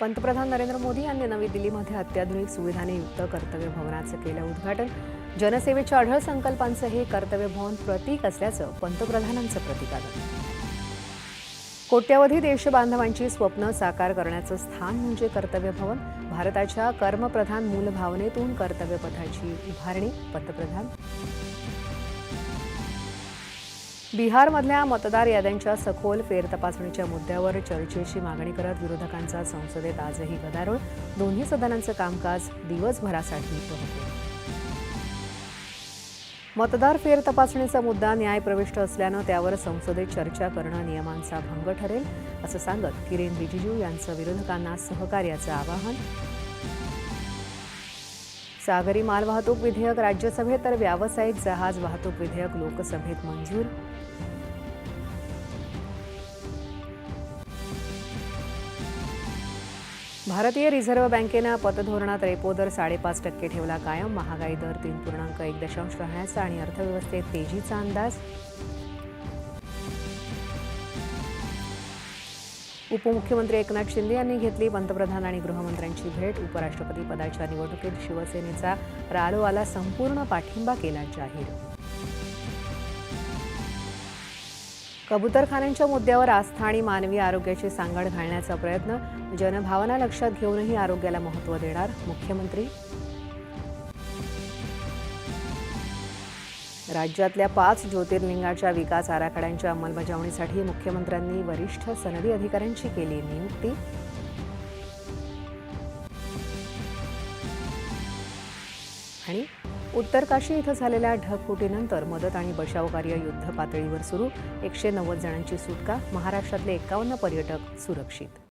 पंतप्रधान नरेंद्र मोदी यांनी नवी दिल्लीमध्ये अत्याधुनिक सुविधाने युक्त कर्तव्य भवनाचं केलं उद्घाटन. जनसेवेच्या अढळ संकल्पांचं हे कर्तव्य भवन प्रतीक असल्याचं पंतप्रधानांचं प्रतिपादन. कोट्यवधी देशबांधवांची स्वप्न साकार करण्याचं स्थान म्हणजे कर्तव्य भवन. भारताच्या कर्मप्रधान मूलभावनेतून कर्तव्यपथाची उभारणी पंतप्रधान बिहारमधल्या मतदार याद्यांच्या सखोल फेरतपासणीच्या मुद्द्यावर चर्चेची मागणी करत विरोधकांचा संसदेत आजही गदारोळ. दोन्ही सदनांचं कामकाज दिवसभरासाठी तहकूब मतदार फेरतपासणीचा मुद्दा न्यायप्रविष्ट असल्यानं त्यावर संसदेत चर्चा करणं नियमांचा भंग ठरेल असं सांगत किरेन रिजिजू यांचं विरोधकांना सहकार्याचं आवाहन. सागरी मालवाहतूक विधेयक राज्यसभेत तर व्यावसायिक जहाज वाहतूक विधेयक लोकसभेत मंजूर. भारतीय रिझर्व्ह बँकेनं पतधोरणात रेपो दर साडेपाच टक्के ठेवला कायम. महागाई दर तीन पूर्णांक एक दशांश राहण्याचा आणि अर्थव्यवस्थेत तेजीचा अंदाज. उपमुख्यमंत्री एकनाथ शिंदे यांनी घेतली. पंतप्रधान आणि गृहमंत्र्यांची भेट. उपराष्ट्रपती पदाच्या निवडणुकीत शिवसेनेचा रालोआला संपूर्ण पाठिंबा केला जाहीर. कबूतरखान्यांच्या मुद्द्यावर आस्था आणि मानवी आरोग्याची सांगड घालण्याचा प्रयत्न. जनभावना लक्षात घेऊनही आरोग्याला महत्त्व देणार मुख्यमंत्री राज्यातल्या पाच ज्योतिर्लिंगाच्या विकास आराखड्यांच्या अंमलबजावणीसाठी मुख्यमंत्र्यांनी वरिष्ठ सनदी अधिकाऱ्यांची केली नियुक्ती. आणि उत्तर काशी इथं झालेल्या ढगफुटीनंतर मदत आणि बचाव कार्य युद्ध पातळीवर सुरू. एकशे नव्वद जणांची सुटका. महाराष्ट्रातले एकावन्न पर्यटक सुरक्षित.